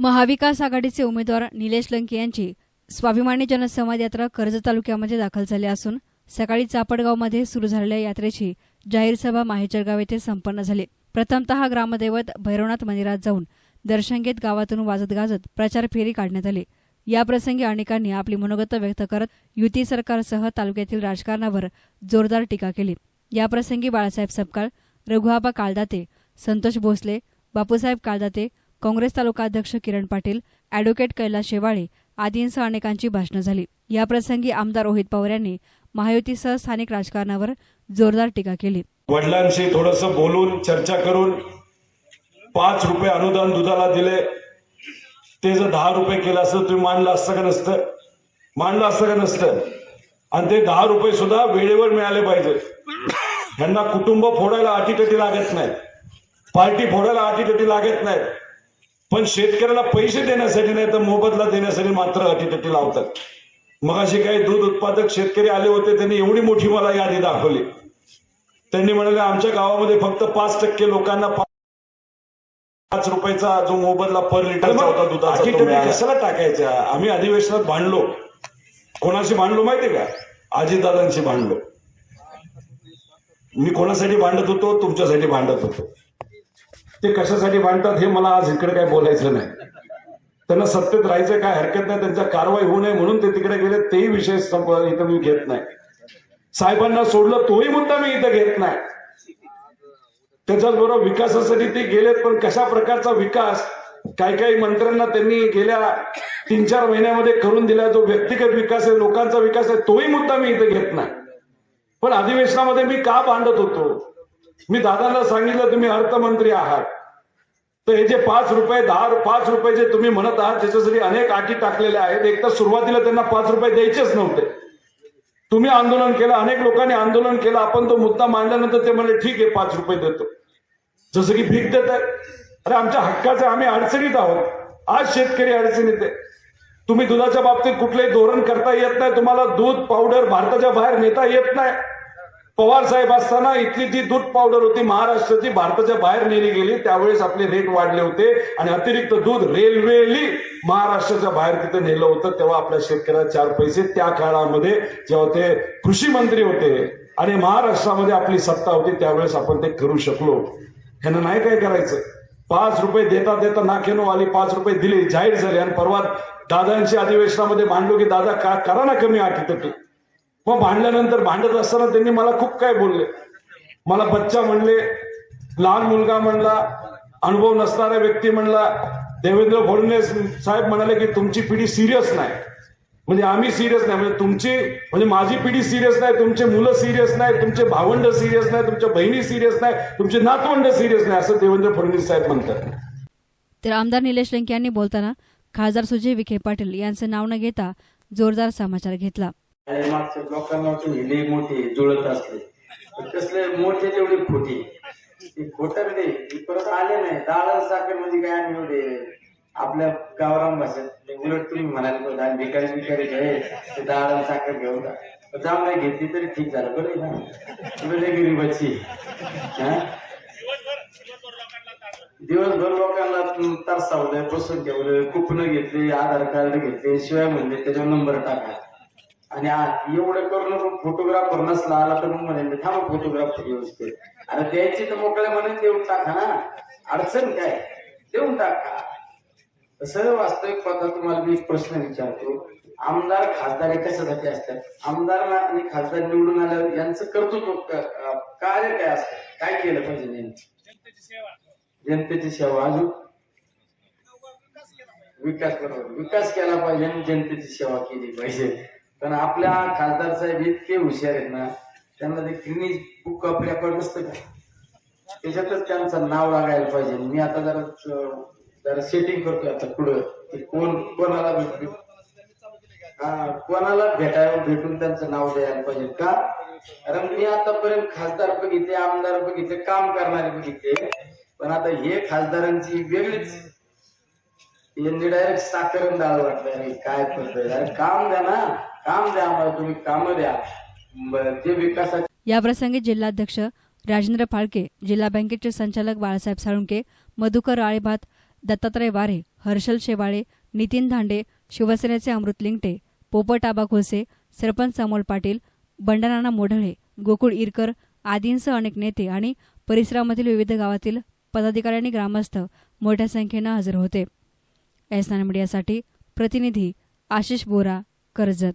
महाविकास आघाडीचे उमेदवार निलेश लंके यांची स्वाभिमानी जनसंवाद यात्रा कर्जत तालुक्यामध्ये दाखल झाली असून सकाळी चापडगावमध्ये सुरू झालेल्या यात्रेची जाहीर सभा माहेचरगाव येथे संपन्न झाली. प्रथमतः ग्रामदैवत भैरवनाथ मंदिरात जाऊन दर्शन घेत गावातून वाजत गाजत प्रचार फेरी काढण्यात आली. याप्रसंगी अनेकांनी आपली मनोगत व्यक्त करत युती सरकारसह तालुक्यातील राजकारणावर जोरदार टीका केली. याप्रसंगी बाळासाहेब सपकाळ रघुआबा काळदाते संतोष भोसले बापूसाहेब काळदाते काँग्रेस तालुकाध्यक्ष किरण पाटील अॅडव्होकेट कैलास शेवाळे आदींसह अनेकांची भाषणं झाली. याप्रसंगी आमदार रोहित पवार यांनी महायुतीसह स्थानिक राजकारणावर जोरदार टीका केली. वडिलांशी थोडस बोलून चर्चा करून पाच रुपये अनुदान दुधाला दिले. ते जर दहा रुपये केलं असतं तुम्ही मानलं असतं का नसतं? मानलं असतं का नसतं? आणि ते दहा रुपये सुद्धा वेळेवर मिळाले पाहिजे यांना कुटुंब फोडायला अटीतटी लागत नाही. पार्टी फोडायला अटीतटी लागत नाही. पण शेतकऱ्याला पैसे देण्यासाठी नाही तर मोबदला देण्यासाठी मात्र अटीतटी लावतात. मग असे काही दूध उत्पादक शेतकरी आले होते त्यांनी एवढी मोठी मला यादी दाखवली. त्यांनी म्हणाले आमच्या गावामध्ये फक्त पाच टक्के लोकांना पाच रुपयाचा जो मोबदला पर लिटरचा होता दुधाचा. कशाला टाकायचा? आम्ही अधिवेशनात भांडलो. कोणाशी भांडलो माहितीये का? अजितदादांशी भांडलो. मी कोणासाठी भांडत होतो? तुमच्यासाठी भांडत होतो. ते कशासाठी मांडतात हे मला आज इकडे काय बोलायचं नाही. त्यांना सत्तेत राहायचं काय हरकत नाही त्यांचा कारवाई होऊ नये म्हणून ते तिकडे गेले तेही विषय इथं मी घेत नाही. साहेबांना सोडलं तोही मुद्दा मी इथं घेत नाही. त्याच्याचबरोबर विकासासाठी ते गेलेत पण कशा प्रकारचा विकास काही काही मंत्र्यांना त्यांनी गेल्या तीन चार महिन्यामध्ये करून दिला जो व्यक्तिगत विकास आहे लोकांचा विकास आहे तोही मुद्दा मी इथं घेत नाही. पण अधिवेशनामध्ये मी का भांडत होतो? मी दादांना सांगितलं तुम्ही अर्थमंत्री आहात. तर हे जे पाच रुपये दहा पाच रुपये जे तुम्ही म्हणत आहात त्याच्यासाठी अनेक अटी टाकलेल्या आहेत एक तर सुरुवातीला त्यांना पाच रुपये द्यायचेच नव्हते. तुम्ही आंदोलन केलं अनेक लोकांनी आंदोलन केलं आपण तो मुद्दा मांडल्यानंतर ते म्हणले ठीक आहे पाच रुपये देतो. जसं की भीक देत आहे अरे आमच्या हक्काचे आम्ही अडचणीत आहोत. आज शेतकरी अडचणीत आहे. तुम्ही दुधाच्या बाबतीत कुठलंही धोरण करता येत नाही. तुम्हाला दूध पावडर भारताच्या बाहेर नेता येत नाही. पवार साहेब असताना इथली जी दूध पावडर होती महाराष्ट्राची भारताच्या बाहेर नेली गेली त्यावेळेस आपले रेट वाढले होते आणि अतिरिक्त दूध रेल्वेली महाराष्ट्राच्या बाहेर तिथे नेलं होतं. तेव्हा आपल्या शेतकऱ्याला चार पैसे त्या काळामध्ये जेव्हा ते कृषी मंत्री होते आणि महाराष्ट्रामध्ये आपली सत्ता होती त्यावेळेस आपण ते करू शकलो. ह्यांना नाही काय करायचं? पाच रुपये देता देता नाकेनो आली पाच रुपये दिले जाहीर झाले आणि परवा दादांच्या अधिवेशनामध्ये मांडलो की दादा का करा ना कमी अटीतटी मग भांडल्यानंतर भांडत असताना त्यांनी मला खूप काय बोलले. मला बच्चा म्हणले लहान मुलगा म्हणला अनुभव नसणारा व्यक्ती म्हणला. देवेंद्र फडणवीस साहेब म्हणाले की तुमची पिढी सिरियस नाही. म्हणजे आम्ही सिरियस नाही. म्हणजे तुमची म्हणजे माझी पिढी सिरियस नाही तुमचे मुलं सिरियस नाही तुमचे भावंड सिरियस नाही तुमच्या बहिणी सिरियस नाही तुमचे नातवंड सिरियस नाही असं देवेंद्र फडणवीस साहेब म्हणतात. तर आमदार निलेश लंके यांनी बोलताना खासदार सुजय विखे पाटील यांचं नाव न घेता जोरदार समाचार घेतला. आणि मागच्या लोकांना वाटून हिले मोठे जुळत असले. कसले मोठे तेवढे खोटे. ते खोटं ते परत आले नाही. दाळ साखर म्हणजे काय आम्ही एवढे आपल्या गावरान भाषेत. उलट तुम्ही म्हणाले बघा आणि भिकारी भिकारी घे ते दाळ साखर घेऊन जाम नाही घेतली तरी ठीक झालं. बरं आहे ना. तुला गरीबाची हा? दिवसभर लोकांना तरसावलंय बसून ठेवलं कुपन घेतले आधार कार्ड घेतले शिवाय म्हणले त्याच्यावर नंबर टाका. आणि एवढं करून फोटोग्राफर नसला आला तर मग म्हणे थांबा फोटोग्राफर व्यवस्थित. अरे द्यायची तर मोकळ्या म्हणून देऊन टाका ना. अडचण काय? देऊन टाका. तसं वास्तविक पाहता तुम्हाला मी एक प्रश्न विचारतो. आमदार खासदार कशासाठी असतात? आमदार आणि खासदार निवडून आल्यावर यांचं कर्तृत्व कार्य काय असतं? काय केलं पाहिजे जनतेची सेवा. अजून? विकास बरोबर विकास केला पाहिजे आणि जनतेची सेवा केली पाहिजे. पण आपल्या खासदार साहेब इतके हुशार आहेत ना त्यांना ते क्लिनिक बुक आपल्याकडे नसतं का? त्याच्यातच त्यांचं नाव लागायला पाहिजे. मी आता जरा जरा सेटिंग करतोय आता पुढं. कोण कोणाला भेटतो हा कोणाला भेटायला भेटून त्यांचं नाव द्यायला पाहिजे का? कारण मी आतापर्यंत खासदार बघितले आमदार बघितले काम करणारे बघितले. पण आता हे खासदारांची वेगळीच यांनी डायरेक्ट साखर डाळ वाटलं. अरे काय करतोय? अरे काम द्या ना. काम द्या आम्हाला तुम्ही काम द्या. जे विकासाचे याप्रसंगी जिल्हाध्यक्ष राजेंद्र फाळके जिल्हा बँकेचे संचालक बाळासाहेब साळुंके मधुकर आळेभात दत्तात्रय वारे हर्षल शेवाळे नितीन धांडे शिवसेनेचे अमृत लिंगटे पोपट आबा खोसे सरपंच अमोल पाटील बंडानाना मोढळे गोकुळ इरकर आदींसह अनेक नेते आणि परिसरामधील विविध गावातील पदाधिकाऱ्यांनी ग्रामस्थ मोठ्या संख्येनं हजर होते. एस मीडियासाठी प्रतिनिधी आशिष बोरा कर्जत.